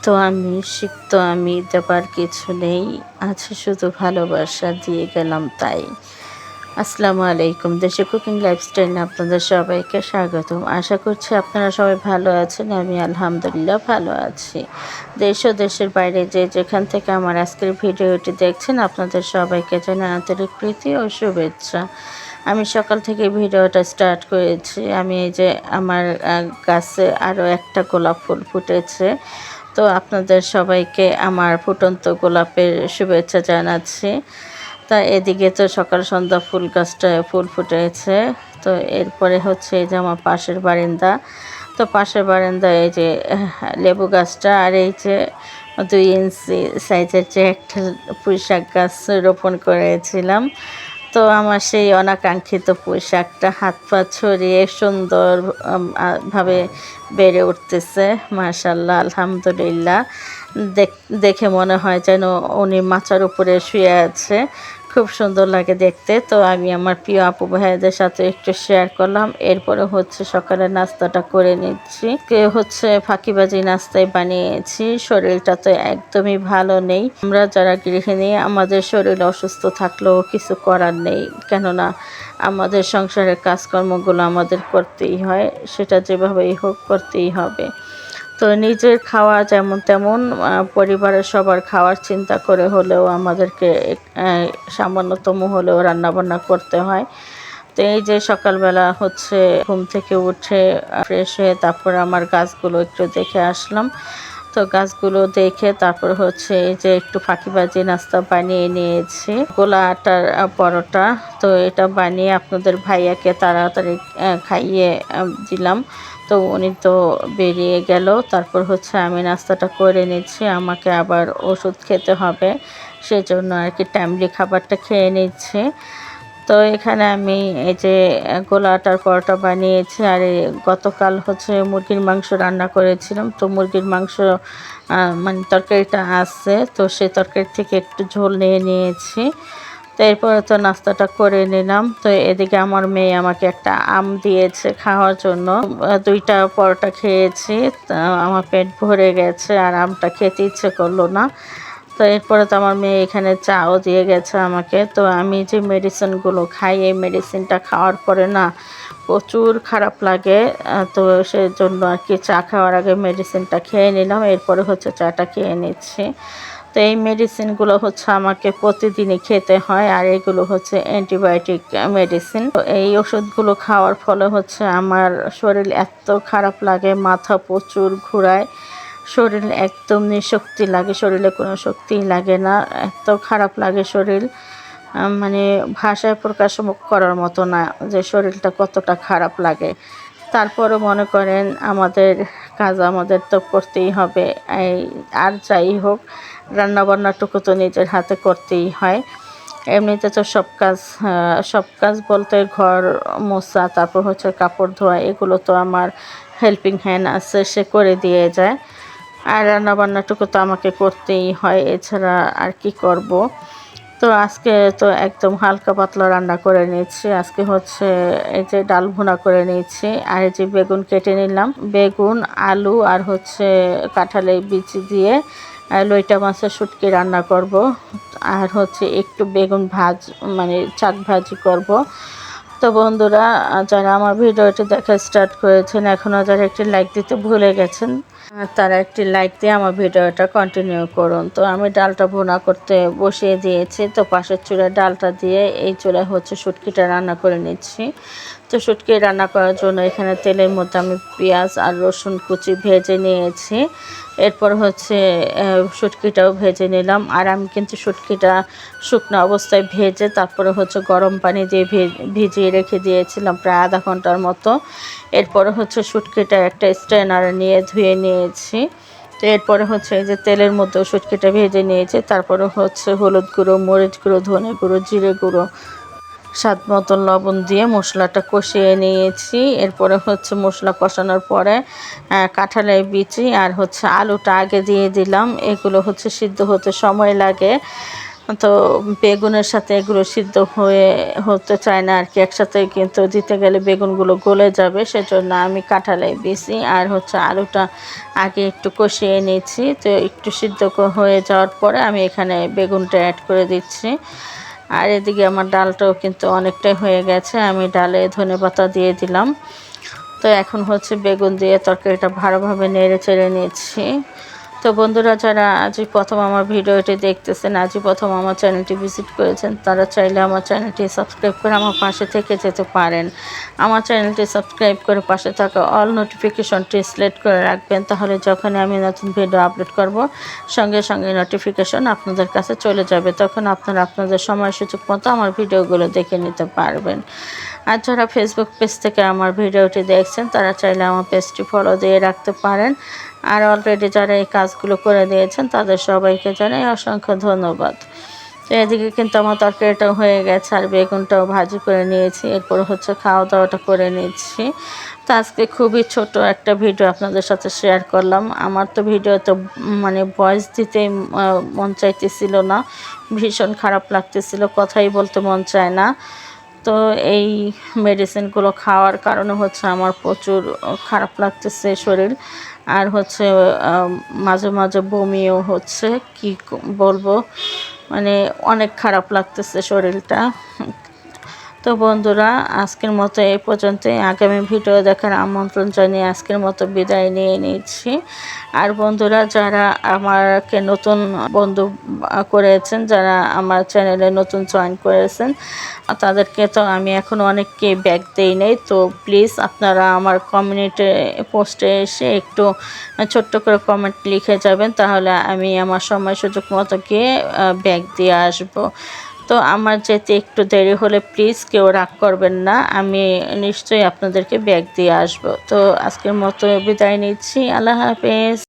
তো আমি সিক্ত আমি দেবার কিছু নেই, আছে শুধু ভালোবাসা, দিয়ে গেলাম তাই। আসসালামু আলাইকুম, দেশে কুকিং লাইফস্টাইলে আপনাদের সবাইকে স্বাগতম। আশা করছি আপনারা সবাই ভালো আছেন, আমি আলহামদুলিল্লাহ ভালো আছি। দেশ ও দেশের বাইরে যে যেখান থেকে আমার আজকের ভিডিওটি দেখছেন, আপনাদের সবাইকে জানাই আন্তরিক প্রীতি ও শুভেচ্ছা। আমি সকাল থেকে ভিডিওটা স্টার্ট করেছি। আমি এই যে আমার গাছে আরও একটা গোলাপ ফুল ফুটেছে। তো আপনাদের সবাইকে আমার ফুটন্ত গোলাপের শুভেচ্ছা জানাচ্ছি। তা এদিকে তো সকাল সন্ধ্যা ফুল গাছটায় ফুল ফুটেছে। তো এরপরে হচ্ছে এই যে আমার পাশের বারিন্দা। তো পাশের বারান্দায় এই যে লেবু গাছটা আর এই যে দুই ইঞ্চি সাইজের যে একটা পুঁই শাক গাছ রোপণ করেছিলাম। তো আমার সেই অনাকাঙ্ক্ষিত পোশাকটা হাত পা ছড়িয়ে সুন্দর ভাবে বেড়ে উঠতেছে। মাশাল্লাহ আলহামদুলিল্লাহ। দেখ- মনে হয় যেন উনি মাচার উপরে শুয়ে আছে। খুব সুন্দর লাগে দেখতে। তো আমি আমার প্রিয় আপু ভাইদের সাথে একটু শেয়ার করলাম। এরপরে হচ্ছে সকালে নাস্তাটা করে নিচ্ছি। হচ্ছে ফাঁকিবাজি নাস্তায় বানিয়েছি। শরীরটা তো একদমই ভালো নেই। আমরা যারা গৃহিণী, আমাদের শরীর অসুস্থ থাকলেও কিছু করার নেই। কেননা আমাদের সংসারের কাজকর্মগুলো আমাদের করতেই হয়। সেটা যেভাবেই হোক করতেই হবে। তো নিজের খাওয়া যেমন তেমন পরিবারের সবার খাওয়ার চিন্তা করে হলেও আমাদেরকে সামান্যতম হলেও রান্নাবান্না করতে হয়। তো এই যে সকালবেলা হচ্ছে ঘুম থেকে উঠে ফ্রেশ হয়ে তারপর আমার গাছগুলো একটু দেখে আসলাম। তো গাছগুলো দেখে তারপর হচ্ছে এই যে একটু ফাঁকিবাজি নাস্তা বানিয়ে নিয়েছি। গোলা আটার পরোটা। তো এটা বানিয়ে আপনাদের ভাইয়াকে তাড়াতাড়ি খাইয়ে দিলাম। তো উনি তো বেরিয়ে গেল। তারপর হচ্ছে আমি নাস্তাটা করে নিচ্ছি। আমাকে আবার ওষুধ খেতে হবে। সেজন্য আর কি টাইমলি খাবারটা খেয়ে নিচ্ছি। তো এখানে আমি এই যে গোলা আটার পরোটা বানিয়েছি আর গতকাল হচ্ছে মুরগির মাংস রান্না করেছিলাম। তো মুরগির মাংস মানে তরকারিটা আছে, তো সেই তরকারি থেকে একটু ঝোল নিয়ে নিয়েছি। তো এরপরে তো নাস্তাটা করে নিলাম। তো এদিকে আমার মেয়ে আমাকে একটা আম দিয়েছে খাওয়ার জন্য। দুইটা পরোটা খেয়েছি আমার পেট ভরে গেছে আর আমটা খেতে ইচ্ছে করল না। তো এরপরে তো আমার মেয়ে এখানে চাও দিয়ে গেছে আমাকে। তো আমি যে মেডিসিনগুলো খাই, এই মেডিসিনটা খাওয়ার পরে না প্রচুর খারাপ লাগে। তো সেই জন্য আর কি চা খাওয়ার আগে মেডিসিনটা খেয়ে নিলাম, এরপরে হচ্ছে চাটা খেয়ে নিচ্ছি। তো এই মেডিসিনগুলো হচ্ছে আমাকে প্রতিদিনই খেতে হয়, আর এগুলো হচ্ছে অ্যান্টিবায়োটিক মেডিসিন তো এই ওষুধগুলো খাওয়ার ফলে হচ্ছে আমার শরীর এত খারাপ লাগে, মাথা প্রচুর ঘোরায়। শরীর একদম নিশক্তি লাগে, শরীরে কোনো শক্তিই লাগে না, এত খারাপ লাগে শরীর। মানে ভাষায় প্রকাশ করার মতো না যে শরীরটা কতটা খারাপ লাগে। তারপরও মনে করেন আমাদের কাজ আমাদের তো করতেই হবে, এই আর যাই হোক রান্নাবান্নাটুকু তো নিজের হাতে করতেই হয়। এমনিতে তো সব কাজ সব কাজ বলতে ঘর মোছা, তারপর হচ্ছে কাপড় ধোয়া, এগুলো তো আমার হেল্পিং হ্যান্ড আছে, সে করে দিয়ে যায়। আর রান্নাবান্নাটুকু তো আমাকে করতেই হয়, এছাড়া আর কি করব? তো আজকে তো একদম হালকা পাতলা রান্না করে নিয়েছি। আজকে হচ্ছে এই যে ডাল ভুনা করে নিয়েছি আর এই যে বেগুন কেটে নিলাম। বেগুন, আলু আর হচ্ছে কাঁঠালের বিচি দিয়ে লইটা মাছের শুটকি রান্না করব। আর হচ্ছে একটু বেগুন ভাজ মানে চাক ভাজি করব। তো বন্ধুরা, যারা আমার ভিডিওটি দেখা স্টার্ট করেছেন, এখনও যারা একটি লাইক দিতে ভুলে গেছেন আহ, তারা একটি লাইক দিয়ে আমার ভিডিওটা কন্টিনিউ করুন। তো আমি ডালটা ভুনা করতে বসিয়ে দিয়েছি। তো পাশের চুলায় ডালটা দিয়ে এই চুলায় হচ্ছে শুটকিটা রান্না করে নিচ্ছি। তো শুটকি রান্না করার জন্য এখানে তেলের মধ্যে আমি পেঁয়াজ আর রসুন কুচি ভেজে নিয়েছি। এরপর হচ্ছে আহ, শুটকিটাও ভেজে নিলাম। আর আমি কিন্তু শুটকিটা শুকনো অবস্থায় ভেজে তারপরে হচ্ছে গরম পানি দিয়ে ভিজিয়ে রেখে দিয়েছিলাম প্রায় আধা ঘণ্টার মতো। এরপরে হচ্ছে শুটকিটা একটা স্ট্রেনারে নিয়ে ধুয়ে নিয়েছি। তো এরপরে হচ্ছে যে তেলের মধ্যেও শুটকিটা ভেজে নিয়েছি। তারপরে হচ্ছে হলুদ গুঁড়ো মরিচ গুঁড়ো ধনে গুঁড়ো জিরে গুঁড়ো স্বাদ মতো লবণ দিয়ে মশলাটা কষিয়ে নিয়েছি। এরপরে হচ্ছে মশলা কষানোর পরে কাঁঠালের বিচি আর হচ্ছে আলুটা আগে দিয়ে দিলাম। এগুলো হচ্ছে সিদ্ধ হতে সময় লাগে। তো বেগুনের সাথে এগুলো সিদ্ধ হয়ে হতে চায় না আর কি। একসাথে কিন্তু দিতে গেলে বেগুনগুলো গলে যাবে, সেজন্য আমি কাঁঠালে বেশি আর হচ্ছে আলুটা আগে একটু কষিয়ে নিচ্ছি তো একটু সিদ্ধ হয়ে যাওয়ার পরে আমি এখানে বেগুনটা অ্যাড করে দিচ্ছি। আর এদিকে আমার ডালটাও কিন্তু অনেকটাই হয়ে গেছে। আমি ডালে ধনে পাতা দিয়ে দিলাম। তো এখন হচ্ছে বেগুন দিয়ে তরকারিটা ভালোভাবে নেড়ে চেড়ে নিচ্ছি। তো বন্ধুরা যারা আজই প্রথম আমার ভিডিওটি দেখতেছেন, আজই প্রথম আমার চ্যানেলটি ভিজিট করেছেন, তারা চাইলে আমার চ্যানেলটি সাবস্ক্রাইব করে আমার পাশে থেকে যেতে পারেন। আমার চ্যানেলটি সাবস্ক্রাইব করে পাশে থাকা অল নোটিফিকেশনটি সিলেক্ট করে রাখবেন, তাহলে যখন আমি নতুন ভিডিও আপলোড করব, সঙ্গে সঙ্গে নোটিফিকেশন আপনাদের কাছে চলে যাবে। তখন আপনারা আপনাদের সময় সুযোগ মতো আমার ভিডিওগুলো দেখে নিতে পারবেন। আর যারা ফেসবুক পেজ থেকে আমার ভিডিওটি দেখছেন, তারা চাইলে আমার পেজটি ফলো দিয়ে রাখতে পারেন। আর অলরেডি যারা এই কাজগুলো করে দিয়েছেন, তাদের সবাইকে জানাই অসংখ্য ধন্যবাদ। তো এদিকে কিন্তু আমার তরকারিটাও হয়ে গেছে, আর বেগুনটাও ভাজি করে নিয়েছি। এরপর হচ্ছে খাওয়া দাওয়াটা করে নিচ্ছি। তো আজকে খুবই ছোট একটা ভিডিও আপনাদের সাথে শেয়ার করলাম। আমার তো ভিডিও তো মানে ভয়েস দিতে মন চাইতেছিল না। ভীষণ খারাপ লাগতেছিল, কথাই বলতে মন চায় না। তো এই মেডিসিনগুলো খাওয়ার কারণে হচ্ছে আমার প্রচুর খারাপ লাগতেছে শরীর। আর হচ্ছে মাঝে মাঝে বমিও হচ্ছে। কি, বলব? মানে অনেক খারাপ লাগতেছে শরীরটা। তো বন্ধুরা, আজকের মতো এই পর্যন্তই। আগামী ভিডিও দেখার আমন্ত্রণ জানিয়ে আজকের মতো বিদায় নিয়ে নিচ্ছি। আর বন্ধুরা, যারা আমাকে নতুন বন্ধু করেছেন, যারা আমার চ্যানেলে নতুন জয়েন করেছেন, তাদেরকে তো আমি এখন অনেককে ব্যাক দেই নাই। তো প্লিজ, আপনারা আমার কমিউনিটি পোস্টে এসে একটু ছোট্ট করে কমেন্ট লিখে যাবেন, তাহলে আমি আমার সময় সুযোগ মতো গিয়ে ব্যাগ দিয়ে আসব। তো আমার যেতে একটু দেরি হলে প্লিজ কেউ রাগ করবেন না, আমি নিশ্চয়ই আপনাদেরকে ব্যাগ দিয়ে আসব। তো আজকের মতো বিদায় নিচ্ছি, আল্লাহ হাফেজ।